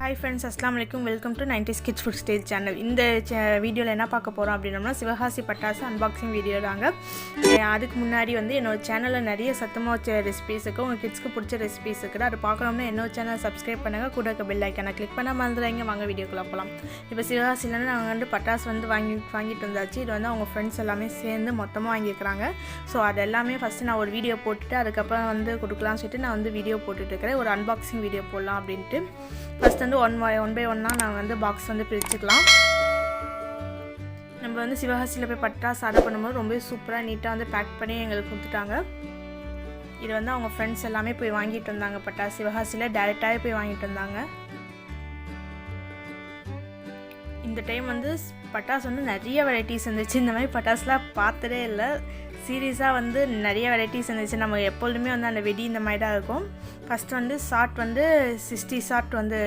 Hi friends அஸ்லாம் வலைக்கும் welcome to ninety kids food stage channel இந்த வீடியோவில் என்ன பார்க்க போகிறோம் அப்படின்னோம்னா சிவகாசி பட்டாசு அன்பாக்சிங் வீடியோ தாங்க. அதுக்கு முன்னாடி வந்து என்னோட சேனலில் நிறைய சத்தமாக வச்ச ரெசிபீஸுக்கு இருக்குது உங்கள் கிட்ஸ்க்கு பிடிச்ச ரெசிபீஸ் இருக்குது அது பார்க்கணும்னா என்னோட சேனல் சப்ஸ்கிரைப் பண்ணுங்கள் கூட இருக்க பெல் ஐக்கனை கிளிக் பண்ண மறந்துடாங்க வாங்க வீடியோக்குள்ள போகலாம் இப்போ சிவகாசிலேருந்து நாங்கள் வந்து பட்டாசு வந்து வாங்கி வாங்கிட்டு வந்தாச்சு. இது வந்து அவங்க ஃப்ரெண்ட்ஸ் எல்லாமே சேர்ந்து மொத்தமாக வாங்கியிருக்கிறாங்க. ஸோ அது எல்லாமே ஃபஸ்ட்டு நான் ஒரு வீடியோ போட்டுட்டு அதுக்கப்புறம் வந்து கொடுக்கலாம்னு சொல்லிட்டு நான் வந்து வீடியோ போட்டுட்ருக்கிறேன் ஒரு அன்பாக்சிங் வீடியோ போடலாம் அப்படின்ட்டு. ஃபஸ்ட் வந்து ஒன் பை ஒன் பை ஒன்னாக நாங்கள் வந்து பாக்ஸ் வந்து பிரிச்சுக்கலாம். நம்ம வந்து சிவகாசியில் போய் பட்டாசு சாதம் பண்ணும்போது ரொம்ப சூப்பராக நீட்டாக வந்து பேக் பண்ணி எங்களுக்கு கொடுத்துட்டாங்க. இது வந்து அவங்க ஃப்ரெண்ட்ஸ் எல்லாமே போய் வாங்கிட்டு வந்தாங்க பட்டாசு. சிவகாசியில் டேரெக்டாகவே போய் வாங்கிட்டு வந்தாங்க. இந்த டைம் வந்து பட்டாசு வந்து நிறைய வெரைட்டிஸ் இருந்துச்சு. இந்த மாதிரி பட்டாசுலாம் பார்த்ததே இல்லை. சீரியஸாக வந்து நிறைய வெரைட்டிஸ் இருந்துச்சு. நம்ம எப்பொழுதுமே வந்து அந்த வெடி இந்த மாதிரி தான் இருக்கும். ஃபஸ்ட் வந்து ஷார்ட் வந்து சிக்ஸ்டி ஷார்ட் வந்து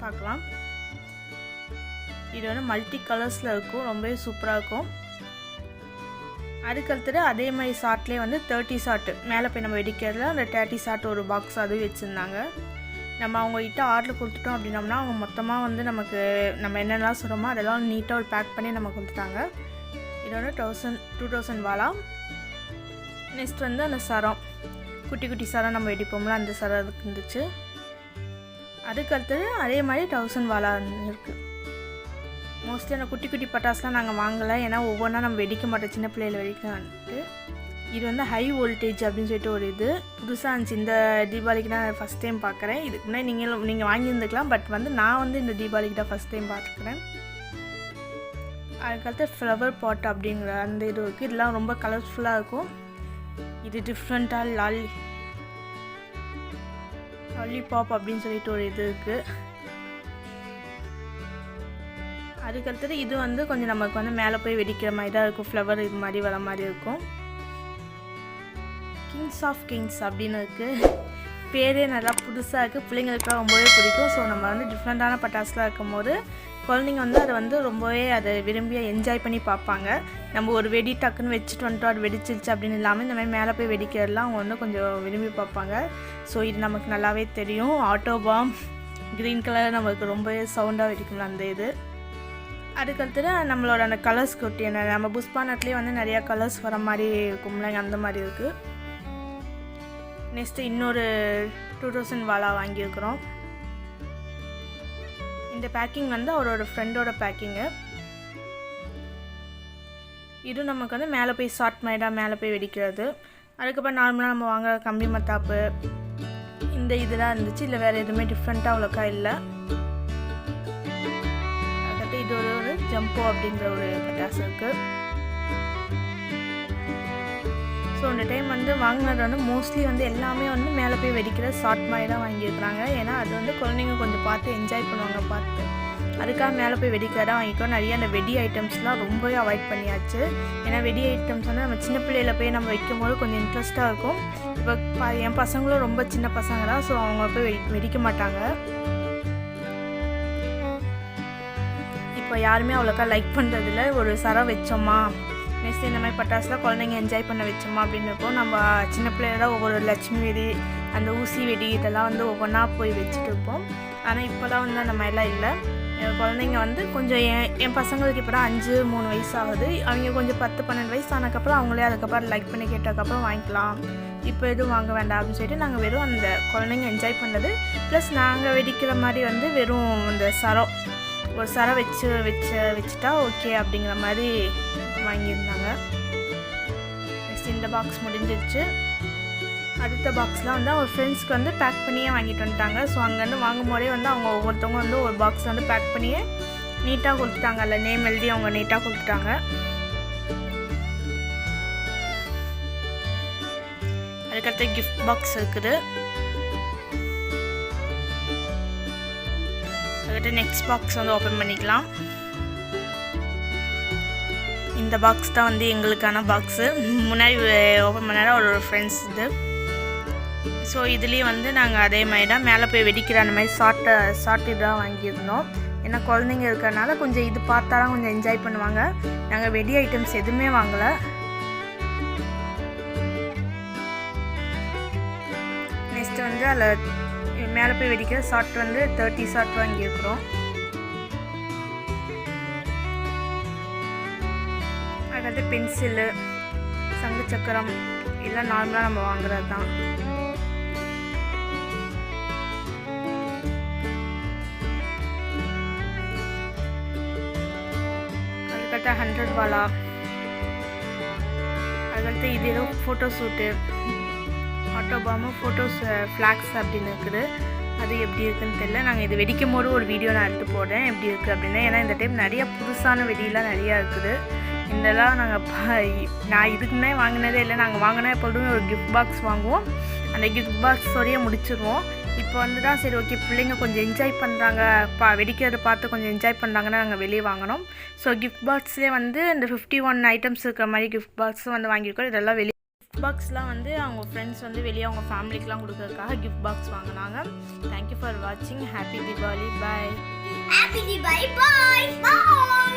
பார்க்கலாம். இது வந்து மல்டி கலர்ஸில் இருக்கும் ரொம்பவே சூப்பராக இருக்கும். அதுக்கடுத்தது அதே மாதிரி ஷார்ட்லேயே வந்து தேர்ட்டி ஷார்ட்டு மேலே போய் நம்ம வெடிக்கிறதுல அந்த தேர்ட்டி ஷார்ட் ஒரு பாக்ஸ் அதுவும் வச்சுருந்தாங்க. நம்ம அவங்ககிட்ட ஆர்டர் கொடுத்துட்டோம் அப்படின்னோம்னா அவங்க மொத்தமாக வந்து நமக்கு நம்ம என்னென்னலாம் சொல்கிறோமோ அதெல்லாம் நீட்டாக ஒரு பேக் பண்ணி நம்ம கொடுத்துட்டாங்க. இது வந்து தௌசண்ட் டூ தௌசண்ட் வாலா நெக்ஸ்ட் வந்து அந்த சரம். குட்டி குட்டி சரம் நம்ம வெடிப்போம்ல அந்த சரம் இருந்துச்சு. அதுக்கடுத்தது அதே மாதிரி தௌசண்ட் வாலா இருக்குது மோஸ்ட்லி அந்த குட்டி குட்டி பட்டாசுலாம் நாங்கள் வாங்கலை. ஏன்னா ஒவ்வொன்றா நம்ம வெடிக்க மாட்டோம். சின்ன பிள்ளையில வெடிக்கலான்ட்டு. இது வந்து ஹை வோல்டேஜ் அப்படின்னு சொல்லிட்டு ஒரு இது. புதுசாக இருந்துச்சு. இந்த தீபாவளிக்கு தான் ஃபஸ்ட் டைம் பார்க்குறேன் இதுக்கு முன்னாடி நீங்கள் நீங்கள் வாங்கியிருந்துக்கலாம் பட் வந்து நான் வந்து இந்த தீபாவளிக்கு தான் ஃபஸ்ட் டைம் பார்த்துக்கிறேன் அதுக்கடுத்து ஃப்ளவர் பாட் அப்படிங்கிற அந்த இது இருக்குது இதெல்லாம் ரொம்ப கலர்ஃபுல்லாக இருக்கும். இது டிஃப்ரெண்ட்டாக லாலி லாலிபாப் அப்படின்னு சொல்லிட்டு ஒரு இது இருக்குது அதுக்கடுத்தது இது வந்து கொஞ்சம் நமக்கு வந்து மேலே போய் வெடிக்கிற மாதிரி தான் இருக்கும். ஃப்ளவர் இது மாதிரி வர மாதிரி இருக்கும். கிங்ஸ் ஆஃப் கிங்ஸ் அப்படின்னு இருக்குது பேரே நல்லா புதுசாக இருக்குது பிள்ளைங்களுக்கு ரொம்பவே பிடிக்கும். ஸோ நம்ம வந்து டிஃப்ரெண்ட்டான பட்டாசுலாம் இருக்கும்போது குழந்தைங்க வந்து அதை வந்து ரொம்பவே அதை விரும்பி என்ஜாய் பண்ணி பார்ப்பாங்க. நம்ம ஒரு வெடி டக்குன்னு வச்சுட்டு வந்துட்டோம் அது வெடிச்சிருச்சு அப்படின்னு இல்லாமல் இந்த மாதிரி மேலே போய் வெடிக்கிறதுலாம் அவங்க வந்து கொஞ்சம் விரும்பி பார்ப்பாங்க. ஸோ இது நமக்கு நல்லாவே தெரியும். ஆட்டோ பாம் க்ரீன் கலர் நமக்கு ரொம்பவே சவுண்டாக வெடிக்கும்ல அந்த இது. அதுக்கடுத்து நம்மளோட அந்த கலர்ஸ் கொட்டி என்ன நம்ம புஷ்பானத்துலேயே வந்து நிறையா கலர்ஸ் வர மாதிரி இருக்கும்ல அந்த மாதிரி இருக்குது நெக்ஸ்ட்டு இன்னொரு டூ தௌசண்ட் வாலா வாங்கியிருக்கிறோம். இந்த பேக்கிங் வந்து அவரோட ஃப்ரெண்டோட பேக்கிங்கு இது நமக்கு வந்து மேலே போய் ஷார்ட் மைடாக மேலே போய் வெடிக்கிறது. அதுக்கப்புறம் நார்மலாக நம்ம வாங்குற கம்பி மத்தாப்பு. இந்த இதெல்லாம் இருந்துச்சு. இல்லை வேறு எதுவுமே டிஃப்ரெண்ட்டாக அவ்வளோக்கா இல்லை. அதுக்கடுத்து இது ஒரு ஒரு ஜம்போ அப்படிங்கிற ஒரு பட்டாசு இருக்குது ஸோ இந்த டைம் வந்து வாங்கினது வந்து மோஸ்ட்லி வந்து எல்லாமே வந்து மேலே போய் வெடிக்கிற ஷார்ட் மாதிரி தான் வாங்கியிருக்கிறாங்க. ஏன்னா அது வந்து குழந்தைங்க கொஞ்சம் பார்த்து என்ஜாய் பண்ணுவாங்க பார்த்து. அதுக்காக மேலே போய் வெடிக்கிறதா வாங்கிக்கோ நிறைய அந்த வெடி ஐட்டம்ஸ்லாம் ரொம்பவே அவாய்ட் பண்ணியாச்சு. ஏன்னா வெடி ஐட்டம்ஸ் வந்து நம்ம சின்ன பிள்ளையில போய் நம்ம வைக்கும் போது கொஞ்சம் இன்ட்ரெஸ்ட்டாக இருக்கும். இப்போ என் பசங்களும் ரொம்ப சின்ன பசங்க தான் ஸோ அவங்க போய் வெடிக்க மாட்டாங்க. இப்போ யாருமே அவ்வளோக்கா லைக் பண்ணுறதில்ல ஒரு சரம் வச்சோமா? நெக்ஸ்ட் இந்த மாதிரி பட்டாசுலாம் குழந்தைங்க என்ஜாய் பண்ண வச்சோமா அப்படின்னு இருப்போம் நம்ம சின்ன பிள்ளைகள ஒவ்வொரு லட்சுமி வெடி அந்த ஊசி வெடி இதெல்லாம் வந்து ஒவ்வொன்றா போய் வச்சுட்டு இருப்போம். ஆனால் இப்போலாம் வந்து அந்த மாதிரிலாம் இல்லை. குழந்தைங்க வந்து கொஞ்சம் என் என் பசங்களுக்கு இப்போ தான் அஞ்சு மூணு வயசு ஆகுது அவங்க கொஞ்சம் பத்து பன்னெண்டு வயசு ஆனதுக்கப்புறம் அவங்களே அதுக்கப்புறம் லைக் பண்ணி கேட்டதுக்கப்புறம் வாங்கிக்கலாம். இப்போ எதுவும் வாங்க வேண்டாம் அப்படின்னு சொல்லிட்டு நாங்கள் வெறும் அந்த குழந்தைங்க என்ஜாய் பண்ணது. ப்ளஸ் நாங்கள் வெடிக்கிற மாதிரி வந்து வெறும் அந்த சரம் ஒரு சரம் வச்சு வச்சு வச்சுட்டா ஓகே அப்படிங்கிற மாதிரி வாங்கியிருந்தாங்க. நெக்ஸ்ட் இந்த பாக்ஸ் முடிஞ்சிருச்சு. அடுத்த பாக்ஸ்லாம் வந்து அவர் ஃப்ரெண்ட்ஸ்க்கு வந்து பேக் பண்ணியே வாங்கிட்டு வந்துட்டாங்க. ஸோ அங்கேருந்து வாங்கும் போதே வந்து அவங்க ஒவ்வொருத்தவங்க வந்து ஒரு பாக்ஸ் வந்து பேக் பண்ணியே நீட்டாக கொடுத்துட்டாங்க அதில் நேம் எழுதி அவங்க நீட்டாக கொடுத்துட்டாங்க. அதுக்கடுத்து கிஃப்ட் பாக்ஸ் இருக்குது. அதுக்கடுத்து நெக்ஸ்ட் பாக்ஸ் வந்து ஓப்பன் பண்ணிக்கலாம். இந்த பாக்ஸ் தான் வந்து எங்களுக்கான பாக்ஸு முன்னாடி ஓப்பன் பண்ணால் ஒரு ஃப்ரெண்ட்ஸ் இது. ஸோ இதுலேயே வந்து நாங்கள் அதே மாதிரி தான் மேலே போய் வெடிக்கிற அந்த மாதிரி ஷார்ட்டை ஷார்ட் இதாக வாங்கியிருந்தோம். ஏன்னா குழந்தைங்க இருக்கிறனால கொஞ்சம் இது பார்த்தா தான் கொஞ்சம் என்ஜாய் பண்ணுவாங்க. நாங்கள் வெடி ஐட்டம்ஸ் எதுவுமே வாங்கலை. நெக்ஸ்ட் வந்து அதில் மேலே போய் வெடிக்கிற ஷார்ட் வந்து தேர்ட்டி ஷார்ட் வாங்கியிருக்கிறோம். அதாவது பென்சிலு சங்கு சக்கரம் எல்லாம் நார்மலாக நம்ம வாங்குறது தான் அதுக்கடுத்து ஹண்ட்ரட் வாலா? அதுக்கடுத்து இது ஏதோ ஃபோட்டோ ஷூட்டு ஆட்டோபாமு ஃபோட்டோஸ் ஃப்ளாக்ஸ் அப்படின்னு இருக்குது. அது எப்படி இருக்குன்னு தெரியல. நாங்கள் இது வெடிக்கும் போது ஒரு வீடியோ நான் எடுத்து போடுறேன். எப்படி இருக்குது அப்படின்னா. ஏன்னா இந்த டைம் நிறைய புதுசான வெடியெலாம் நிறையா இருக்குது. இதெல்லாம் நாங்கள் நான் இதுக்கு முன்னே வாங்கினதே இல்லை. நாங்கள் வாங்கினா எப்பொழுதுமே ஒரு கிஃப்ட் பாக்ஸ் வாங்குவோம். அந்த கிஃப்ட் பாக்ஸோடையே முடிச்சிருவோம். இப்போ வந்து தான் சரி ஓகே பிள்ளைங்க கொஞ்சம் என்ஜாய் பண்ணுறாங்க பா வெடிக்கிறத பார்த்து கொஞ்சம் என்ஜாய் பண்ணுறாங்கன்னு நாங்கள் வெளியே வாங்கினோம். ஸோ கிஃப்ட் பாக்ஸ்லேயே வந்து இந்த ஃபிஃப்டி ஒன் ஐட்டம்ஸ் இருக்கிற மாதிரி கிஃப்ட் பாக்ஸும் வந்து வாங்கியிருக்கோம். இதெல்லாம் வெளியே கிஃப்ட் பாக்ஸ்லாம் வந்து அவங்க ஃப்ரெண்ட்ஸ் வந்து வெளியே அவங்க ஃபேமிலிக்கெலாம் கொடுக்கறதுக்காக கிஃப்ட் பாக்ஸ் வாங்கினாங்க. தேங்க்யூ ஃபார் வாட்சிங் happy Deepavali bye happy Deepavali bye bye